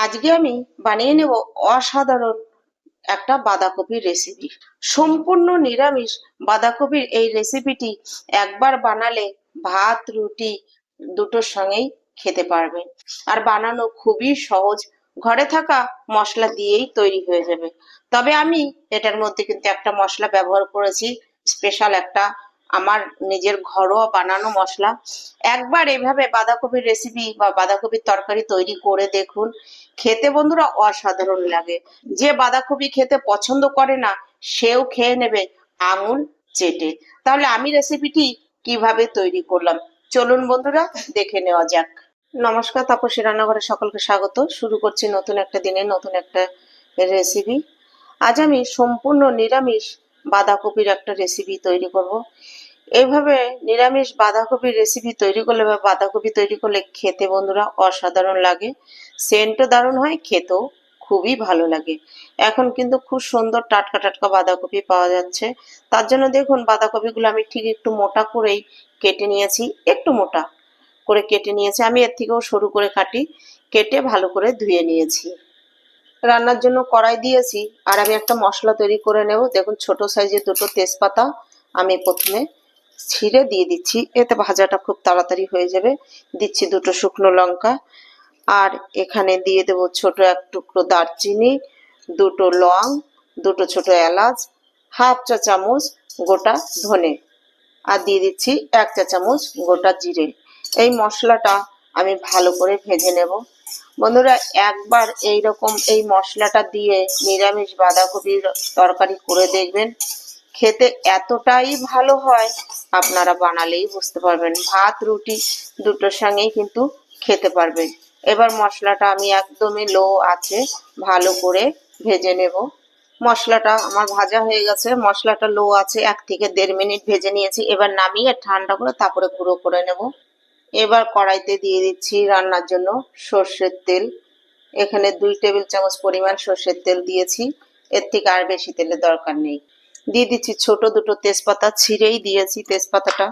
আজকে আমি বানিয়ে নেব অসাধারণ একটা বাঁধাকপির রেসিপি সম্পূর্ণ নিরামিষ বাঁধাকপির এই রেসিপিটি একবার বানালে ভাত, রুটি দুটোর সঙ্গেই খেতে পারবেন। আর বানানো খুবই সহজ। ঘরে থাকা মশলা দিয়েই তৈরি হয়ে যাবে। তবে আমি এটার মধ্যে কিন্তু একটা মশলা ব্যবহার করেছি স্পেশাল একটা আমার নিজের ঘরোয়া বানানো মশলা। একবার এভাবে বাঁধাকপির রেসিপি বা বাঁধাকপির তরকারি তৈরি করে দেখুন, খেতে বন্ধুরা অসাধারণ লাগে। যে বাঁধাকপি খেতে পছন্দ করে না, সেও খেয়ে নেবে আঙুল চেটে। তাহলে আমি রেসিপিটি কীভাবে তৈরি করলাম? চলুন বন্ধুরা, দেখে নেওয়া যাক। নমস্কার, তাপসী রান্নাঘরে সকলকে স্বাগত। শুরু করছি নতুন একটা দিনে নতুন একটা রেসিপি আজ আমি সম্পূর্ণ নিরামিষ বাঁধাকপির একটা রেসিপি তৈরি করব। এইভাবে নিরামিষ বাঁধাকপির রেসিপি তৈরি করলে বা বাঁধাকপি তৈরি করলে খেতে বন্ধুরা অসাধারণ লাগে। সেন্টও দারুণ হয়, খেতেও খুবই ভালো লাগে। এখন কিন্তু খুব সুন্দর টাটকা টাটকা বাঁধাকপি পাওয়া যাচ্ছে। তার জন্য দেখুন, বাঁধাকপিগুলো আমি ঠিক একটু মোটা করেই কেটে নিয়েছি, একটু মোটা করে কেটে নিয়েছি। আমি এর থেকেও সরু করে কাটি, কেটে ভালো করে ধুয়ে নিয়েছি। রান্নার জন্য কড়াই দিয়েছি, আর আমি একটা মশলা তৈরি করে নেব। দেখুন, ছোট সাইজের দুটো তেজপাতা আমি প্রথমে ছিঁড়ে দিয়ে দিচ্ছি। এতে ভাজাটা খুব তাড়াতাড়ি হয়ে যাবে। দিচ্ছি দুটো শুকনো লঙ্কা। আর এখানে দিয়ে দেব ছোট এক টুকরো দারচিনি, দুটো লং, দুটো ছোট এলাচ, হাফ চা চামচ গোটা ধনে। আর দিয়ে দিচ্ছি এক চা চামচ গোটা জিরে। এই মশলাটা আমি ভালো করে ভেজে নেব। বন্ধুরা, একবার এই রকম এই মশলাটা দিয়ে নিরামিষ বাঁধাকপির তরকারি করে দেখবেন। খেতে এতটাই ভালো হয়, আপনারা বানালেই বুঝতে পারবেন। ভাত, রুটি দুটোর সঙ্গেই কিন্তু খেতে পারবেন। এবার মশলাটা আমি একদমই লো আছে, ভালো করে ভেজে নেব। মশলাটা আমার ভাজা হয়ে গেছে, মশলাটা লো আছে, এক থেকে দেড় মিনিট ভেজে নিয়েছি। এবার নামিয়ে ঠান্ডা করে তারপরে গুঁড়ো করে নেব। এবার কড়াইতে দিয়ে দিচ্ছি রান্নার জন্য সর্ষের তেল। এখানে দুই টেবিল চামচ পরিমাণ সর্ষের তেল দিয়েছি। এর থেকে আর বেশি তেলের দরকার নেই। দিয়ে দিচ্ছি ছোট দুটো তেজপাতা, ছিঁড়েই দিয়েছি তেজপাতাটা।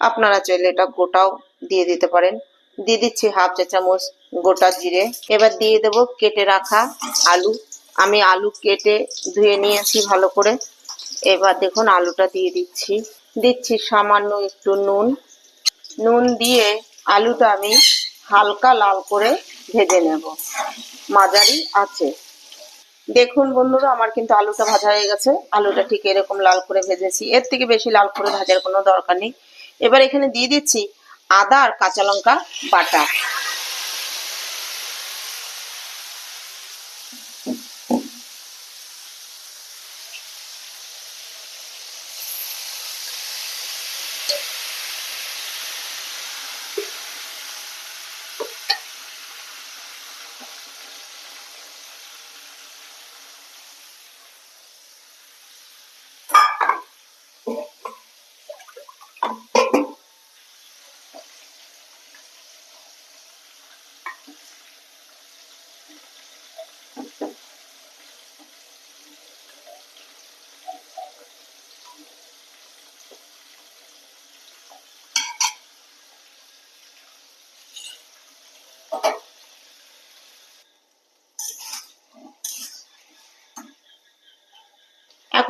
আপনারা চাইলে এটা গোটাও দিয়ে দিতে পারেন। দিয়ে দিচ্ছি হাফ চা চামচ গোটা জিরে। এবার দিয়ে দেব কেটে রাখা আলু। আমি আলু কেটে ধুয়ে নিয়েছি ভালো করে। এবার দেখুন আলুটা দিয়ে দিচ্ছি। দিচ্ছি সামান্য একটু নুন। নুন দিয়ে আলুটা আমি হালকা লাল করে ভেজে নেব। মাঝারি আছে। দেখুন বন্ধুরা, আমার কিন্তু আলুটা ভাজা হয়ে গেছে। আলুটা ঠিক এরকম লাল করে ভেজেছি। এর থেকে বেশি লাল করে ভাজার কোনো দরকার নেই। এবার এখানে দিয়ে দিচ্ছি আদা আর কাঁচা লঙ্কা বাটা।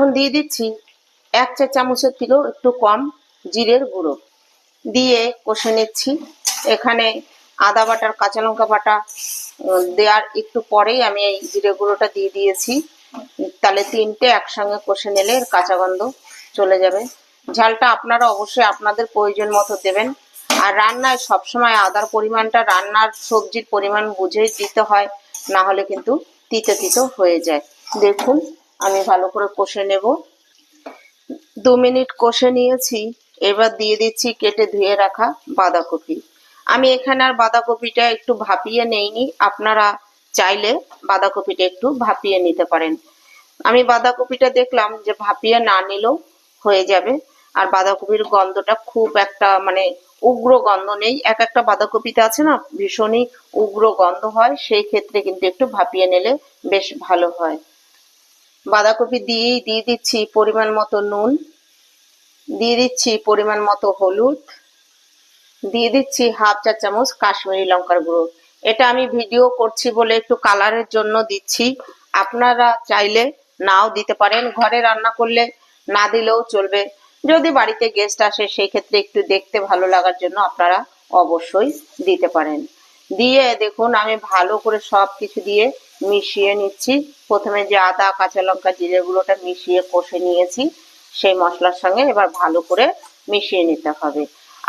এখন দিয়ে দিচ্ছি এক চা চামচের থেকেও একটু কম জিরের গুঁড়ো। দিয়ে কষে নিচ্ছি। এখানে আদা বাটার, কাঁচা লঙ্কা বাটা দেওয়ার একটু পরেই আমি এই জিরে গুঁড়োটা দিয়ে দিয়েছি। তাহলে তিনটে একসঙ্গে কষে নিলে এর কাঁচা গন্ধ চলে যাবে। ঝালটা আপনারা অবশ্যই আপনাদের প্রয়োজন মতো দেবেন। আর রান্নায় সবসময় আদার পরিমাণটা, রান্নার সবজির পরিমাণ বুঝেই দিতে হয়, না হলে কিন্তু তিতো তিতো হয়ে যায়। দেখুন। আমি ভালো করে কষে নেব। দু মিনিট কষে নিয়েছি, এবার দিয়ে দিচ্ছি কেটে ধুয়ে রাখা বাঁধাকপি। আমি এখানে আর বাঁধাকপিটা একটু ভাপিয়ে নেইনি, আপনারা চাইলে বাঁধাকপিটা একটু ভাপিয়ে নিতে পারেন। আমি বাঁধাকপিটা দেখলাম যে ভাপিয়ে না নিলেও হয়ে যাবে, আর বাঁধাকপির গন্ধটা খুব একটা মানে উগ্র গন্ধ নেই। এক একটা বাঁধাকপিতে আছে না, ভীষণই উগ্র গন্ধ হয়, সেই ক্ষেত্রে কিন্তু একটু ভাপিয়ে নিলে বেশ ভালো হয়। বাঁধাকপি দিয়েই দিয়ে দিচ্ছি পরিমাণ মতো নুন, দিয়ে দিচ্ছি পরিমাণ মতো হলুদ, দিয়ে দিচ্ছি হাফ চা চামচ কাশ্মীরি লঙ্কার গুঁড়ো। এটা আমি ভিডিও করছি বলে একটু কালারের জন্য দিচ্ছি। আপনারা চাইলে নাও দিতে পারেন। ঘরে রান্না করলে না দিলেও চলবে। যদি বাড়িতে গেস্ট আসে সেই ক্ষেত্রে একটু দেখতে ভালো লাগার জন্য আপনারা অবশ্যই দিতে পারেন। দিয়ে দেখুন, আমি ভালো করে সব কিছু দিয়ে মিশিয়ে নিচ্ছি। প্রথমে যে আদা, কাঁচা লঙ্কা জিরে গুঁড়োটা মিশিয়ে কষে নিয়েছি, সেই মশলার সঙ্গে এবার ভালো করে মিশিয়ে নিতে হবে।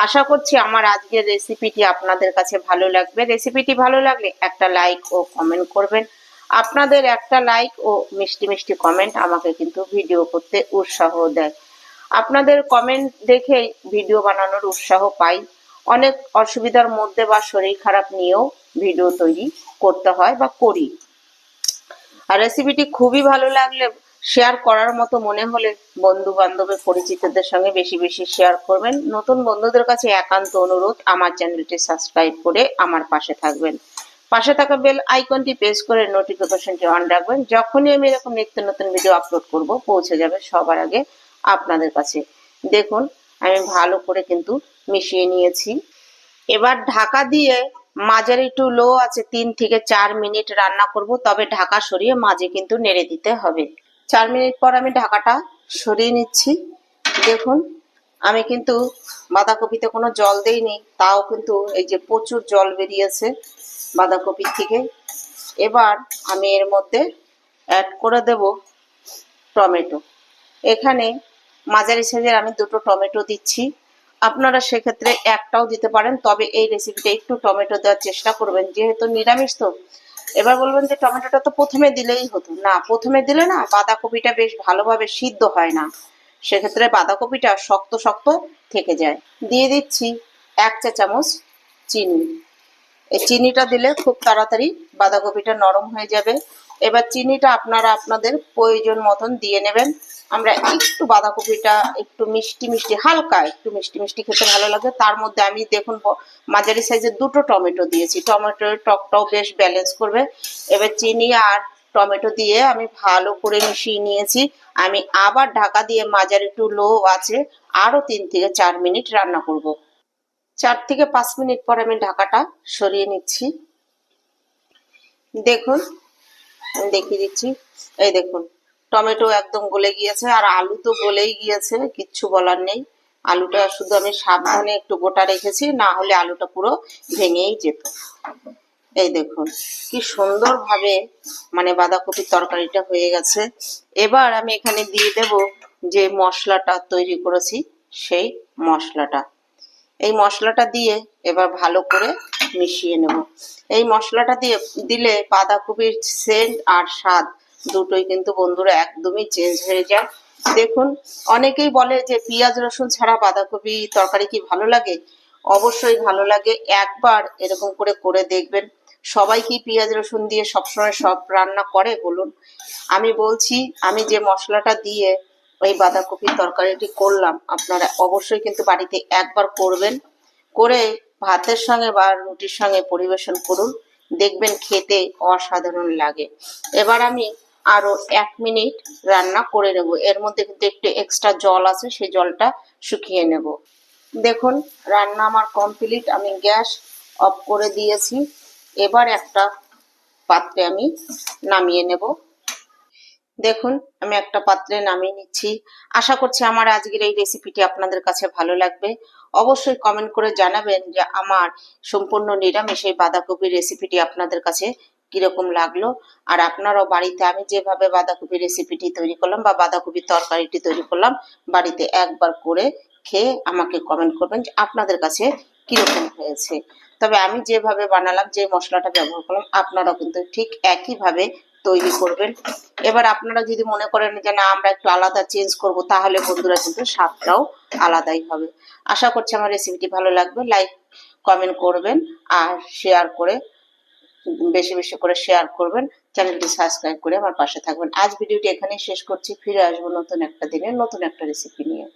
আশা করছি আমার আজকের রেসিপিটি আপনাদের কাছে ভালো লাগবে। রেসিপিটি ভালো লাগলে একটা লাইক ও কমেন্ট করবেন। আপনাদের একটা লাইক ও মিষ্টি মিষ্টি কমেন্ট আমাকে কিন্তু ভিডিও করতে উৎসাহ দেয়। আপনাদের কমেন্ট দেখে ভিডিও বানানোর উৎসাহ পাই। অনেক অসুবিধার মধ্যে বা শরীর খারাপ নিয়েও ভিডিও তৈরি করতে হয় বা করি। আর রেসিপিটি খুবই ভালো লাগলে শেয়ার করার মতো মনে হলে বন্ধু বান্ধবের পরিচিতদের সঙ্গে বেশি বেশি শেয়ার করবেন। নতুন বন্ধুদের কাছে একান্ত অনুরোধ, আমার চ্যানেলটি সাবস্ক্রাইব করে আমার পাশে থাকবেন। পাশে থাকা বেল আইকনটি প্রেস করে নোটিফিকেশনটি অন রাখবেন। যখনই আমি এরকম নিত্য নতুন ভিডিও আপলোড করব, পৌঁছে যাবে সবার আগে আপনাদের কাছে। দেখুন, আমি ভালো করে কিন্তু মিশিয়ে নিয়েছি। এবার ঢাকা দিয়ে মাঝারি টু লো আছে, তিন থেকে চার মিনিট রান্না করব, তবে ঢাকা সরিয়ে মাঝে কিন্তু নেড়ে দিতে হবে। চার মিনিট পর আমি ঢাকাটা সরিয়ে নিচ্ছি। দেখুন, আমি কিন্তু বাঁধাকপিতে কোনো জল দেইনি, তাও কিন্তু এই যে প্রচুর জল বেরিয়েছে বাঁধাকপির থেকে। এবার আমি এর মধ্যে অ্যাড করে দেব টমেটো। এখানে মাঝারি সাইজের আমি দুটো টমেটো দিচ্ছি। আপনারা সেক্ষেত্রে একটাও দিতে পারেন, তবে এই রেসিপিটা একটু টমেটো দেওয়ার চেষ্টা করবেন, যেহেতু নিরামিষ তো। এবার বলবেন যে টমেটোটা তো প্রথমে দিলেই হতো। না, প্রথমে দিলে না বাঁধাকপিটা বেশ ভালোভাবে সিদ্ধ হয় না। সেক্ষেত্রে বাঁধাকপিটা শক্ত শক্ত থেকে যায়। দিয়ে দিচ্ছি এক চা চামচ চিনি। এই চিনিটা দিলে খুব তাড়াতাড়ি বাঁধাকপিটা নরম হয়ে যাবে। এবার চিনিটা আপনারা আপনাদের প্রয়োজন মতন দিয়ে নেবেন। আমরা একটু বাঁধাকপিটা একটু মিষ্টি মিষ্টি, হালকা একটু মিষ্টি মিষ্টি খেতে ভালো লাগে। তার মধ্যে আমি দেখুন মাঝারি সাইজের দুটো টমেটো দিয়েছি। টমেটোর টকটাও বেশ ব্যালেন্স করবে। এবার চিনি আর টমেটো দিয়ে আমি ভালো করে মিশিয়ে নিয়েছি। আমি আবার ঢাকা দিয়ে মাঝারি একটু লো আছে, আরও তিন থেকে চার মিনিট রান্না করব। চার থেকে পাঁচ মিনিট পর আমি ঢাকাটা সরিয়ে নিচ্ছি। দেখুন আমি দেখিয়ে দিচ্ছি। এই দেখুন, টমেটো একদম গলে গিয়েছে আর আলু তো গলেই গিয়েছে, কিচ্ছু বলার নেই। আলুটা শুধু আমি সাবধানে একটু গোটা রেখেছি, না হলে আলুটা পুরো ভেঙেই যেত। এই দেখুন, কি সুন্দর ভাবে মানে বাঁধাকপির তরকারিটা হয়ে গেছে। এবার আমি এখানে দিয়ে দেব যে মশলাটা তৈরি করেছি, সেই মশলাটা। এই মশলাটা দিয়ে এবার ভালো করে মিশিয়ে নেব। এই মশলাটা দিয়ে, দিলে বাঁধাকপির সেন্ট আর স্বাদ দুটোই কিন্তু বন্ধুরা একদমই চেঞ্জ হয়ে যায়। দেখুন, অনেকেই বলে যে পেঁয়াজ, রসুন ছাড়া বাঁধাকপি তরকারি কি ভালো লাগে? অবশ্যই ভালো লাগে। একবার এরকম করে করে দেখবেন। সবাই কি পেঁয়াজ, রসুন দিয়ে সবসময় সব রান্না করে বলুন? আমি বলছি, আমি যে মশলাটা দিয়ে ওই বাঁধাকপির তরকারিটি করলাম, আপনারা অবশ্যই কিন্তু বাড়িতে একবার করবেন। করে ভাতের সঙ্গে বা রুটির সঙ্গে পরিবেশন করুন। দেখবেন খেতে অসাধারণ লাগে। এবার আমি আরও এক মিনিট রান্না করে নেব। এর মধ্যে কিন্তু একটু এক্সট্রা জল আছে, সেই জলটা শুকিয়ে নেব। দেখুন, রান্না আমার কমপ্লিট আমি গ্যাস অফ করে দিয়েছি। এবার একটা পাত্রে আমি নামিয়ে নেব। দেখুন, আমি একটা পাত্রে নামিয়ে নিচ্ছি। আশা করছি আমার আজকের এই রেসিপিটি আপনাদের কাছে ভালো লাগবে। অবশ্যই কমেন্ট করে জানাবেন যে আমার সম্পূর্ণ নিরামিষ এই বাঁধাকপির রেসিপিটি আপনাদের কাছে কীরকম লাগল। আর আপনারাও বাড়িতে আমি যেভাবে বাঁধাকপি রেসিপিটি তৈরি করলাম বা বাঁধাকপির তরকারিটি তৈরি করলাম, বাড়িতে একবার করে খেয়ে আমাকে কমেন্ট করবেন যে আপনাদের কাছে কীরকম হয়েছে। তবে আমি যেভাবে বানালাম, যে মশলাটা ব্যবহার করলাম, আপনারাও কিন্তু ঠিক একইভাবে তৈরি করবেন। এবার আপনারা যদি মনে করেন যে, না, আমরা একটু আলাদা চেঞ্জ করব, তাহলে বন্ধুরা কিন্তু স্বাদটাও আলাদাই হবে। আশা করছি আমার রেসিপিটি ভালো লাগবে। লাইক কমেন্ট করবেন আর শেয়ার করে, বেশি বেশি করে শেয়ার করবেন। চ্যানেলটি সাবস্ক্রাইব করে আমার পাশে থাকবেন। আজ ভিডিওটি এখানেই শেষ করছি। ফিরে আসব নতুন একটা দিনে নতুন একটা রেসিপি নিয়ে।